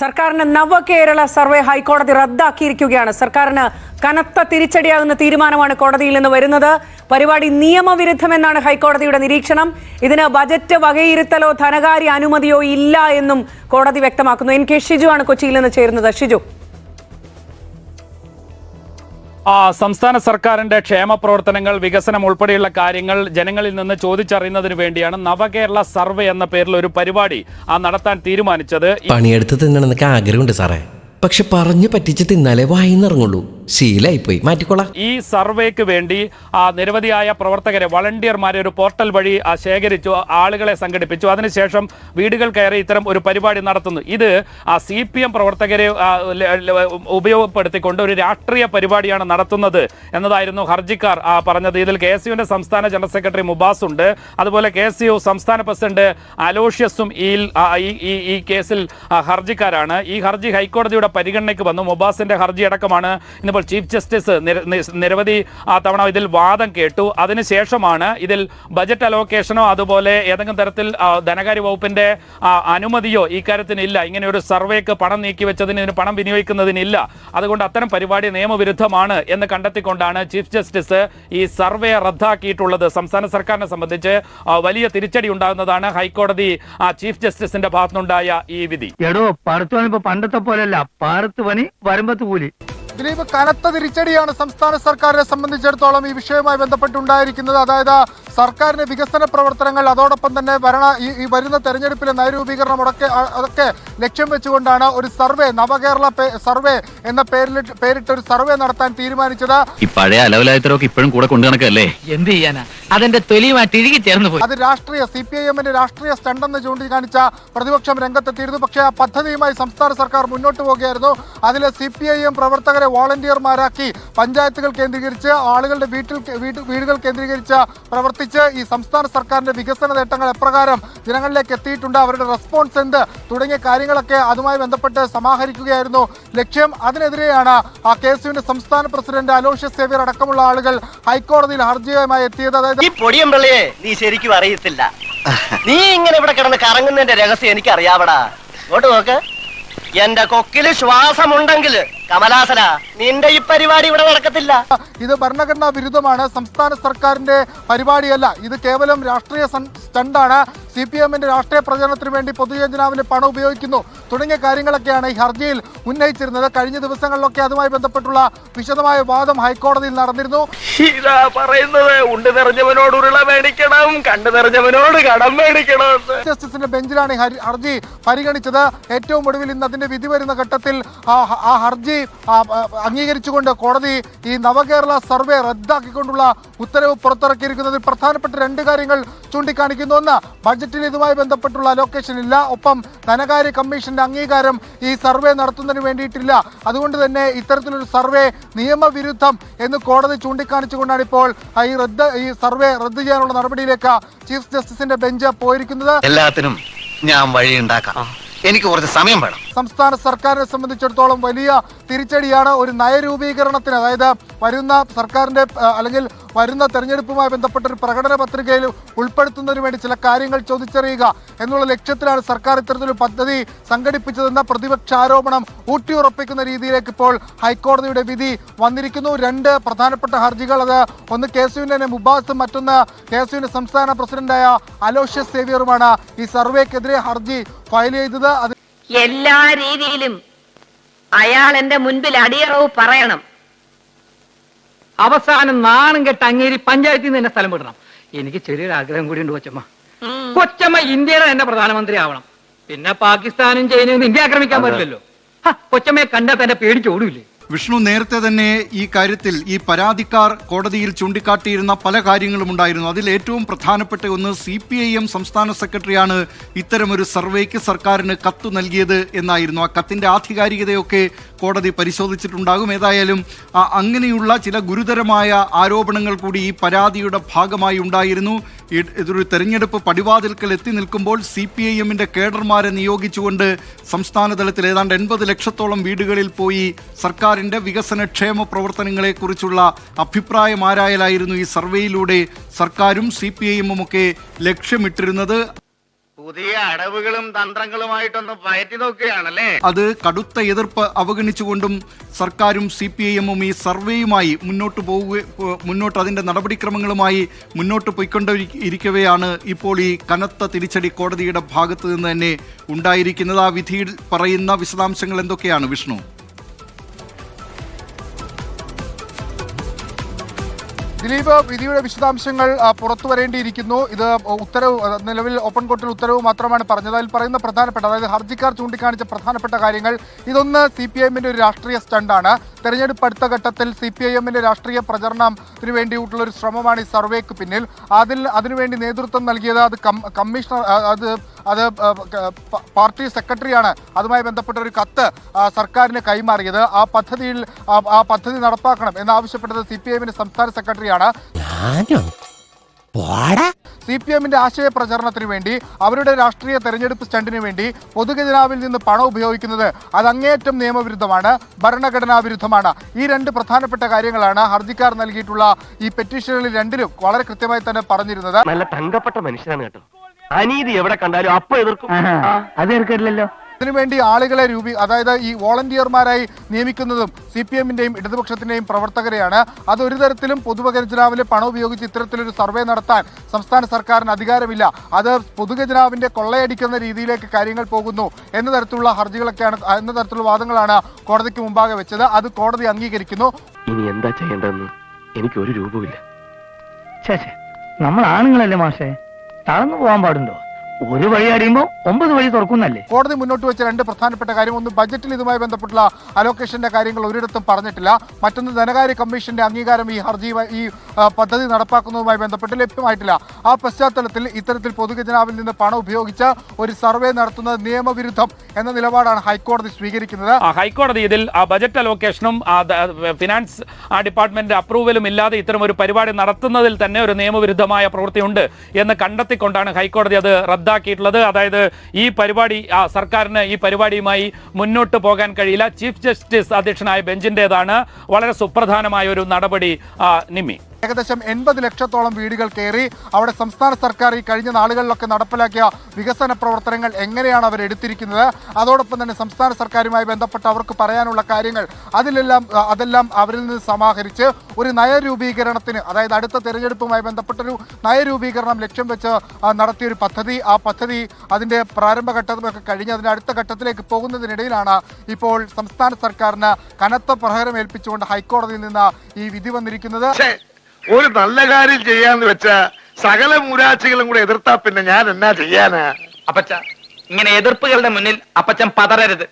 സർക്കാരിന് നവകേരള സർവേ ഹൈക്കോടതി റദ്ദാക്കിയിരിക്കുകയാണ്. സർക്കാരിന് കനത്ത തിരിച്ചടിയാകുന്ന തീരുമാനമാണ് കോടതിയിൽ നിന്ന് വരുന്നത്. പരിപാടി നിയമവിരുദ്ധമെന്നാണ് ഹൈക്കോടതിയുടെ നിരീക്ഷണം. ഇതിന് ബജറ്റ് വകയിരുത്തലോ ധനകാര്യ അനുമതിയോ ഇല്ല എന്നും കോടതി വ്യക്തമാക്കുന്നു. എൻ കെ ഷിജു ആണ് കൊച്ചിയിൽ നിന്ന് ചേരുന്നത്. ഷിജു. സംസ്ഥാന സർക്കാരിന്റെ ക്ഷേമ പ്രവർത്തനങ്ങൾ വികസനം ഉൾപ്പെടെയുള്ള കാര്യങ്ങൾ ജനങ്ങളിൽ നിന്ന് ചോദിച്ചറിയുന്നതിന് വേണ്ടിയാണ് നവകേരള സർവേ എന്ന പേരിൽ ഒരു പരിപാടി ആ നടത്താൻ തീരുമാനിച്ചത്. പണിയെടുത്ത് തിന്നണമെന്നൊക്കെ ആഗ്രഹമുണ്ട് സാറേ. പക്ഷെ പറഞ്ഞു പറ്റിച്ച് തിന്നാലേ വായിന്നിറങ്ങുള്ളൂ. ശീലായിപ്പോയി. മാറ്റിക്കോളാം. ഈ സർവേക്ക് വേണ്ടി ആ നിരവധിയായ പ്രവർത്തകരെ വളണ്ടിയർമാരെ ഒരു പോർട്ടൽ വഴി ശേഖരിച്ചു ആളുകളെ സംഘടിപ്പിച്ചു. അതിനുശേഷം വീടുകൾ കയറി ഇത്തരം ഒരു പരിപാടി നടത്തുന്നു. ഇത് സി പി എം പ്രവർത്തകരെ ഉപയോഗപ്പെടുത്തിക്കൊണ്ട് ഒരു രാഷ്ട്രീയ പരിപാടിയാണ് നടത്തുന്നത് എന്നതായിരുന്നു ഹർജിക്കാർ പറഞ്ഞത്. ഇതിൽ കെ എസ് യുവിന്റെ സംസ്ഥാന ജനറൽ സെക്രട്ടറി മുബാസ് ഉണ്ട്. അതുപോലെ കെ എസ് യു സംസ്ഥാന പ്രസിഡന്റ് അലോഷ്യസും ഈ ഈ- കേസിൽ ഹർജിക്കാരാണ്. ഈ ഹർജി ഹൈക്കോടതിയുടെ പരിഗണനയ്ക്ക് വന്നു. മുബാസിന്റെ ഹർജി അടക്കമാണ് ഇന്നിപ്പോൾ ചീഫ് ജസ്റ്റിസ് നിരവധി തവണ ഇതിൽ വാദം കേട്ടു. അതിനുശേഷമാണ് ഇതിൽ ബജറ്റ് അലോക്കേഷനോ അതുപോലെ ഏതെങ്കിലും തരത്തിൽ ധനകാര്യ വകുപ്പിന്റെ അനുമതിയോ ഇക്കാര്യത്തിനില്ല കാര്യത്തിനില്ല ഇങ്ങനെ ഒരു സർവേക്ക് പണം നീക്കി വെച്ചതിന് ഇതിന് പണം വിനിയോഗിക്കുന്നതിനില്ല അതുകൊണ്ട് അത്തരം പരിപാടി നിയമവിരുദ്ധമാണ് എന്ന് കണ്ടെത്തിക്കൊണ്ടാണ് ചീഫ് ജസ്റ്റിസ് ഈ സർവേ റദ്ദാക്കിയിട്ടുള്ളത്. സംസ്ഥാന സർക്കാരിനെ സംബന്ധിച്ച് വലിയ തിരിച്ചടി ഉണ്ടാകുന്നതാണ് ഹൈക്കോടതി ചീഫ് ജസ്റ്റിസിന്റെ ഭാഗത്തുനിന്നുണ്ടായ ഈ വിധി. എടോ പണ്ടത്തെ പോലെയല്ല. പാറത്ത് പണി വരമ്പത്ത് കൂലി. ദിലീപ് കനത്ത തിരിച്ചടിയാണ് സംസ്ഥാന സർക്കാരിനെ സംബന്ധിച്ചിടത്തോളം ഈ വിഷയവുമായി ബന്ധപ്പെട്ടുണ്ടായിരിക്കുന്നത്. അതായത് സർക്കാരിന്റെ വികസന പ്രവർത്തനങ്ങൾ അതോടൊപ്പം തന്നെ ഭരണ ഈ ഈ വരുന്ന തെരഞ്ഞെടുപ്പിലെ നയരൂപീകരണം അടക്കെ അതൊക്കെ ലക്ഷ്യം വെച്ചുകൊണ്ടാണ് ഒരു സർവേ നവകേരള സർവേ എന്ന പേരിൽ പേരിട്ട് ഒരു സർവേ നടത്താൻ തീരുമാനിച്ചത്. ഈ പഴയ അലവലായത്തരൊക്കെ ഇപ്പോഴും കൂടെ കൊണ്ടു നടക്കല്ലേ? എന്ത് ചെയ്യാനാ? അതെന്റെ തൊലിയുമായിട്ട് ഇഴുകി ചേർന്ന് പോയി. അത് രാഷ്ട്രീയ സി പി ഐ എമ്മിന്റെ രാഷ്ട്രീയ സ്റ്റണ്ടെന്ന് ചൂണ്ടിക്കാണിച്ച പ്രതിപക്ഷം രംഗത്തെത്തിയിരുന്നു. പക്ഷേ ആ പദ്ധതിയുമായി സംസ്ഥാന സർക്കാർ മുന്നോട്ട് പോവുകയായിരുന്നു. അതിലെ സി പി ഐ എം പ്രവർത്തകരെ വോളണ്ടിയർമാരാക്കി പഞ്ചായത്തുകൾ കേന്ദ്രീകരിച്ച് ആളുകളുടെ വീട്ടിൽ വീട്ട് വീടുകൾ കേന്ദ്രീകരിച്ച് പ്രവർത്തിച്ച് ഈ സംസ്ഥാന സർക്കാരിന്റെ വികസന നേട്ടങ്ങൾ എപ്രകാരം ജനങ്ങളിലേക്ക് എത്തിയിട്ടുണ്ട് അവരുടെ റെസ്പോൺസ് എന്ത് തുടങ്ങിയ കാര്യങ്ങളൊക്കെ അതുമായി ബന്ധപ്പെട്ട് സമാഹരിക്കുകയായിരുന്നു. ലക്ഷ്യം അതിനെതിരെയാണ് ആ കെ സംസ്ഥാന പ്രസിഡന്റ് അലോഷ്യസ് സേവ്യർ അടക്കമുള്ള ആളുകൾ ഹൈക്കോടതിയിൽ ഹർജിയുമായി എത്തിയത്. അതായത് ഈ പൊടിയമ്പിള്ളയെ നീ ശരിക്കും അറിയത്തില്ല. നീ ഇങ്ങനെ ഇവിടെ കിടന്ന് കറങ്ങുന്നതിന്റെ രഹസ്യം എനിക്ക് അറിയാവടാ ഇങ്ങോട്ട് നോക്ക്. എന്റെ കൊക്കിൽ ശ്വാസമുണ്ടെങ്കിൽ കമലാസന നിന്റെ ഈ പരിപാടി ഇവിടെ നടക്കത്തില്ല. ഇത് ഭരണഘടനാ വിരുദ്ധമാണ്. സംസ്ഥാന സർക്കാരിന്റെ പരിപാടിയല്ല. ഇത് കേവലം രാഷ്ട്രീയ സ്റ്റണ്ടാണ്. സി പി എമ്മിന്റെ രാഷ്ട്രീയ പ്രചരണത്തിന് വേണ്ടി പൊതുയോജനാവിന് പണം ഉപയോഗിക്കുന്നു. തുടങ്ങിയ കാര്യങ്ങളൊക്കെയാണ് ഈ ഹർജിയിൽ ഉന്നയിച്ചിരുന്നത്. കഴിഞ്ഞ ദിവസങ്ങളിലൊക്കെ അതുമായി ബന്ധപ്പെട്ടുള്ള വിശദമായ വാദം ഹൈക്കോടതിയിൽ നടന്നിരുന്നു. പറയുന്നത്. ഉണ്ട് നിറഞ്ഞവനോട് ഉരുള മേടിക്കണം കണ്ടു നിറഞ്ഞവനോട് കടം മേടിക്കണം ജസ്റ്റിസിന്റെ ബെഞ്ചിലാണ് ഈ ഹർജി പരിഗണിച്ചത്. ഏറ്റവും ഒടുവിൽ ഇന്ന് അതിന്റെ വിധി വരുന്ന ഘട്ടത്തിൽ ആ ഹർജി അംഗീകരിച്ചുകൊണ്ട് കോടതി ഈ നവകേരള സർവേ റദ്ദാക്കിക്കൊണ്ടുള്ള ഉത്തരവ് പുറത്തിറക്കിയിരിക്കുന്നതിൽ പ്രധാനപ്പെട്ട രണ്ട് കാര്യങ്ങൾ ചൂണ്ടിക്കാണിക്കുന്നു. ഒന്ന് ബജറ്റിൽ ഇതുമായി ബന്ധപ്പെട്ടുള്ള അലോക്കേഷൻ ഇല്ല. ഒപ്പം ധനകാര്യ കമ്മീഷന്റെ അംഗീകാരം ഈ സർവേ നടത്തുന്നതിന് വേണ്ടിയിട്ടില്ല. അതുകൊണ്ട് തന്നെ ഇത്തരത്തിലൊരു സർവേ നിയമവിരുദ്ധം എന്ന് കോടതി ചൂണ്ടിക്കാണിച്ചുകൊണ്ടാണ് ഇപ്പോൾ ഈ റദ്ദ് ഈ സർവേ റദ്ദ് ചെയ്യാനുള്ള നടപടിയിലേക്ക് ചീഫ് ജസ്റ്റിസിന്റെ ബെഞ്ച് പോയിരിക്കുന്നത്. എല്ലാത്തിനും ഞാൻ വഴി ഉണ്ടാക്കാം എനിക്ക് കുറച്ച് സമയം വേണം. സംസ്ഥാന സർക്കാരിനെ സംബന്ധിച്ചിടത്തോളം വലിയ തിരിച്ചടിയാണ് ഒരു നയരൂപീകരണത്തിന്. അതായത് വരുന്ന സർക്കാരിന്റെ അല്ലെങ്കിൽ വരുന്ന തെരഞ്ഞെടുപ്പുമായി ബന്ധപ്പെട്ട ഒരു പ്രകടന പത്രികയിൽ ഉൾപ്പെടുത്തുന്നതിന് വേണ്ടി ചില കാര്യങ്ങൾ ചോദിച്ചറിയുക എന്നുള്ള ലക്ഷ്യത്തിലാണ് സർക്കാർ ഇത്തരത്തിലൊരു പദ്ധതി സംഘടിപ്പിച്ചതെന്ന പ്രതിപക്ഷ ആരോപണം ഊട്ടിയുറപ്പിക്കുന്ന രീതിയിലേക്ക് ഇപ്പോൾ ഹൈക്കോടതിയുടെ വിധി വന്നിരിക്കുന്നു. രണ്ട് പ്രധാനപ്പെട്ട ഹർജികൾ. അത് ഒന്ന് കെ എസ് യുവിന്റെ മുബാസും മറ്റൊന്ന് കെ എസ് യുവിന്റെ സംസ്ഥാന പ്രസിഡന്റായ അലോഷ്യസ് സേവിയറുമാണ് ഈ സർവേക്കെതിരെ ഹർജി ഫയൽ ചെയ്തത്. എല്ലാ രീതിയിലും അയാൾ എന്റെ മുൻപിൽ അടിയറവ് പറയണം. അവസാനം നാണം കെട്ട് അങ്ങേരി പഞ്ചായത്തിൽ നിന്ന് എന്നെ സ്ഥലം വിടണം. എനിക്ക് ചെറിയൊരു ആഗ്രഹം കൂടി ഉണ്ട് കൊച്ചമ്മ. കൊച്ചമ്മ ഇന്ത്യയുടെ തന്നെ പ്രധാനമന്ത്രി ആവണം. പിന്നെ പാകിസ്ഥാനും ചൈനയും ഇന്ത്യ ആക്രമിക്കാൻ പറ്റില്ലല്ലോ. കൊച്ചമ്മയെ കണ്ടാൽ തന്നെ പേടിച്ചോടൂല്ലേ വിഷ്ണു നേരത്തെ തന്നെ ഈ കാര്യത്തിൽ ഈ പരാതിക്കാർ കോടതിയിൽ ചൂണ്ടിക്കാട്ടിയിരുന്ന പല കാര്യങ്ങളും ഉണ്ടായിരുന്നു. അതിൽ ഏറ്റവും പ്രധാനപ്പെട്ട ഒന്ന് സി പി ഐ എം സംസ്ഥാന സെക്രട്ടറിയാണ് ഇത്തരമൊരു സർവേക്ക് സർക്കാരിന് കത്ത് നൽകിയത് എന്നായിരുന്നു. ആ കത്തിന്റെ ആധികാരികതയൊക്കെ കോടതി പരിശോധിച്ചിട്ടുണ്ടാകും. ഏതായാലും അങ്ങനെയുള്ള ചില ഗുരുതരമായ ആരോപണങ്ങൾ കൂടി ഈ പരാതിയുടെ ഭാഗമായി ഉണ്ടായിരുന്നു. ഇതൊരു തെരഞ്ഞെടുപ്പ് പടിവാതിൽക്കൽ എത്തി നിൽക്കുമ്പോൾ സി പി ഐ എമ്മിന്റെ കേഡർമാരെ നിയോഗിച്ചുകൊണ്ട് സംസ്ഥാന തലത്തിൽ ഏതാണ്ട് എൺപത് ലക്ഷത്തോളം വീടുകളിൽ പോയി സർക്കാരിന്റെ വികസന ക്ഷേമ പ്രവർത്തനങ്ങളെക്കുറിച്ചുള്ള അഭിപ്രായം ആരായലായിരുന്നു ഈ സർവേയിലൂടെ സർക്കാരും സി പി ഐഎമ്മും ഒക്കെ ലക്ഷ്യമിട്ടിരുന്നത്? പുതിയ അടവുകളും തന്ത്രങ്ങളുമായിട്ടൊന്ന് പയറ്റി നോക്കുകയാണല്ലേ? അത് കടുത്ത എതിർപ്പ് അവഗണിച്ചുകൊണ്ടും സർക്കാരും സി പി ഐ എമ്മും ഈ സർവേയുമായി മുന്നോട്ട് പോവുക മുന്നോട്ട് അതിന്റെ നടപടിക്രമങ്ങളുമായി മുന്നോട്ട് പോയിക്കൊണ്ടിരിക്കവെയാണ് ഇപ്പോൾ ഈ കനത്ത തിരിച്ചടി കോടതിയുടെ ഭാഗത്ത് നിന്ന് തന്നെ ഉണ്ടായിരിക്കുന്നത്. ആ വിധിയിൽ പറയുന്ന വിശദാംശങ്ങൾ എന്തൊക്കെയാണ് വിഷ്ണു? ദിലീപ് വിധിയുടെ വിശദാംശങ്ങൾ പുറത്തു വരേണ്ടിയിരിക്കുന്നു. ഇത് ഉത്തരവ് നിലവിൽ ഓപ്പൺ കോർട്ടിൽ ഉത്തരവ് മാത്രമാണ് പറഞ്ഞത്. അതിൽ പറയുന്ന പ്രധാനപ്പെട്ട അതായത് ഹർജിക്കാർ ചൂണ്ടിക്കാണിച്ച പ്രധാനപ്പെട്ട കാര്യങ്ങൾ. ഇതൊന്ന് സി പി എമ്മിന്റെ ഒരു രാഷ്ട്രീയ സ്റ്റണ്ടാണ്. തെരഞ്ഞെടുപ്പ് അടുത്ത ഘട്ടത്തിൽ സി പി ഐ എമ്മിന്റെ രാഷ്ട്രീയ പ്രചരണത്തിന് വേണ്ടിയിട്ടുള്ള ഒരു ശ്രമമാണ് ഈ സർവേക്ക് പിന്നിൽ. അതിൽ അതിനുവേണ്ടി നേതൃത്വം നൽകിയത് അത് കമ്മീഷണർ അത് അത് പാർട്ടി സെക്രട്ടറിയാണ്. അതുമായി ബന്ധപ്പെട്ട ഒരു കത്ത് സർക്കാരിന് കൈമാറിയത്. ആ പദ്ധതിയിൽ ആ പദ്ധതി നടപ്പാക്കണം എന്നാവശ്യപ്പെട്ടത് സി പി ഐ എമ്മിന്റെ സംസ്ഥാന സെക്രട്ടറിയാണ്. സി പി എമ്മിന്റെ ആശയ പ്രചരണത്തിന് വേണ്ടി അവരുടെ രാഷ്ട്രീയ തെരഞ്ഞെടുപ്പ് സ്റ്റണ്ടിന് വേണ്ടി പൊതുഖജനാവിൽ നിന്ന് പണം ഉപയോഗിക്കുന്നത് അത് അങ്ങേയറ്റം നിയമവിരുദ്ധമാണ് ഭരണഘടനാ വിരുദ്ധമാണ്. ഈ രണ്ട് പ്രധാനപ്പെട്ട കാര്യങ്ങളാണ് ഹർജിക്കാർ നൽകിയിട്ടുള്ള ഈ പെറ്റീഷനുകളിൽ രണ്ടിലും വളരെ കൃത്യമായി തന്നെ പറഞ്ഞിരുന്നത്. നല്ല തങ്കപ്പെട്ട മനുഷ്യനാണ് കേട്ടോ. അനീതി എവിടെ കണ്ടാലും അപ്പൊ എതിർക്കും. അത് എടുക്കില്ലല്ലോ ഇതിനുവേണ്ടി ആളുകളെ രൂപീ അതായത് ഈ വോളണ്ടിയർമാരായി നിയമിക്കുന്നതും സി പി എമ്മിന്റെയും ഇടതുപക്ഷത്തിന്റെയും പ്രവർത്തകരെയാണ്. അത് ഒരു തരത്തിലും പൊതുഖജനാവിലെ പണം ഉപയോഗിച്ച് ഇത്തരത്തിലൊരു സർവേ നടത്താൻ സംസ്ഥാന സർക്കാരിന് അധികാരമില്ല. അത് പൊതുഖജനാവിന്റെ കൊള്ളയടിക്കുന്ന രീതിയിലേക്ക് കാര്യങ്ങൾ പോകുന്നു എന്ന തരത്തിലുള്ള ഹർജികളൊക്കെയാണ് എന്ന തരത്തിലുള്ള വാദങ്ങളാണ് കോടതിക്ക് മുമ്പാകെ വെച്ചത്. അത് കോടതി അംഗീകരിക്കുന്നു. ഇനി എന്താ ചെയ്യേണ്ടതെന്ന് എനിക്ക് ഒരു രൂപമില്ല നമ്മൾ ആണുങ്ങളല്ലേ മാഷേ? തളർന്നു പോകാൻ പാടുണ്ടോ? ഒരു വഴി അറിയുമ്പോ ഒമ്പത് വഴി തുറക്കുന്നല്ലേ? കോടതി മുന്നോട്ട് വെച്ച രണ്ട് പ്രധാനപ്പെട്ട കാര്യം. ഒന്ന് ബജറ്റിൽ ഇതുമായി ബന്ധപ്പെട്ടുള്ള അലോക്കേഷന്റെ കാര്യങ്ങൾ ഒരിടത്തും പറഞ്ഞിട്ടില്ല. മറ്റൊന്ന് ധനകാര്യ കമ്മീഷന്റെ അംഗീകാരം ഈ ഹർജി ഈ പദ്ധതി നടപ്പാക്കുന്നതുമായി ബന്ധപ്പെട്ട് ലഭ്യമായിട്ടില്ല. ആ പശ്ചാത്തലത്തിൽ ഇത്തരത്തിൽ പൊതുഖജനാവിൽ നിന്ന് പണം ഉപയോഗിച്ച് ഒരു സർവേ നടത്തുന്നത് നിയമവിരുദ്ധം എന്ന നിലപാടാണ് ഹൈക്കോടതി സ്വീകരിക്കുന്നത്. ഹൈക്കോടതി ഇതിൽ ആ ബജറ്റ് അലോക്കേഷനും ഫിനാൻസ് ആ ഡിപ്പാർട്ട്മെന്റ് അപ്രൂവലും ഇല്ലാതെ ഇത്തരം ഒരു പരിപാടി നടത്തുന്നതിൽ തന്നെ ഒരു നിയമവിരുദ്ധമായ പ്രവൃത്തിയുണ്ട് എന്ന് കണ്ടെത്തിക്കൊണ്ടാണ് ഹൈക്കോടതി അത് റദ്ദാക്കിയിട്ടുള്ളത്. അതായത് ഈ പരിപാടി സർക്കാരിന് ഈ പരിപാടിയുമായി മുന്നോട്ട് പോകാൻ കഴിയില്ല. ചീഫ് ജസ്റ്റിസ് അധ്യക്ഷനായ ബെഞ്ചിന്റെതാണ് വളരെ സുപ്രധാനമായ ഒരു നടപടി ആ, നിമ്മി. ഏകദേശം എൺപത് ലക്ഷത്തോളം വീടുകൾ കയറി അവിടെ സംസ്ഥാന സർക്കാർ ഈ കഴിഞ്ഞ നാളുകളിലൊക്കെ നടപ്പിലാക്കിയ വികസന പ്രവർത്തനങ്ങൾ എങ്ങനെയാണ് അവർ എടുത്തിരിക്കുന്നത്? അതോടൊപ്പം തന്നെ സംസ്ഥാന സർക്കാരുമായി ബന്ധപ്പെട്ട് അവർക്ക് പറയാനുള്ള കാര്യങ്ങൾ അതിലെല്ലാം അതെല്ലാം അവരിൽ നിന്ന് സമാഹരിച്ച് ഒരു നയരൂപീകരണത്തിന് അതായത് അടുത്ത തെരഞ്ഞെടുപ്പുമായി ബന്ധപ്പെട്ടൊരു നയരൂപീകരണം ലക്ഷ്യം വെച്ച് നടത്തിയ ഒരു പദ്ധതി. ആ പദ്ധതി അതിന്റെ പ്രാരംഭഘട്ടമൊക്കെ കഴിഞ്ഞ് അതിന്റെ അടുത്ത ഘട്ടത്തിലേക്ക് പോകുന്നതിനിടയിലാണ് ഇപ്പോൾ സംസ്ഥാന സർക്കാരിന് കനത്ത പ്രഹരം ഏൽപ്പിച്ചുകൊണ്ട് ഹൈക്കോടതിയിൽ നിന്ന് ഈ വിധി വന്നിരിക്കുന്നത്. ഒരു നല്ല കാര്യം ചെയ്യാന്ന് വെച്ചാ സകല മൂരാച്ചികളും കൂടെ എതിർത്താ പിന്നെ ഞാൻ എന്നാ ചെയ്യാനാ? അപ്പച്ച ഇങ്ങനെ എതിർപ്പുകളുടെ മുന്നിൽ അപ്പച്ചൻ പതറരുത്.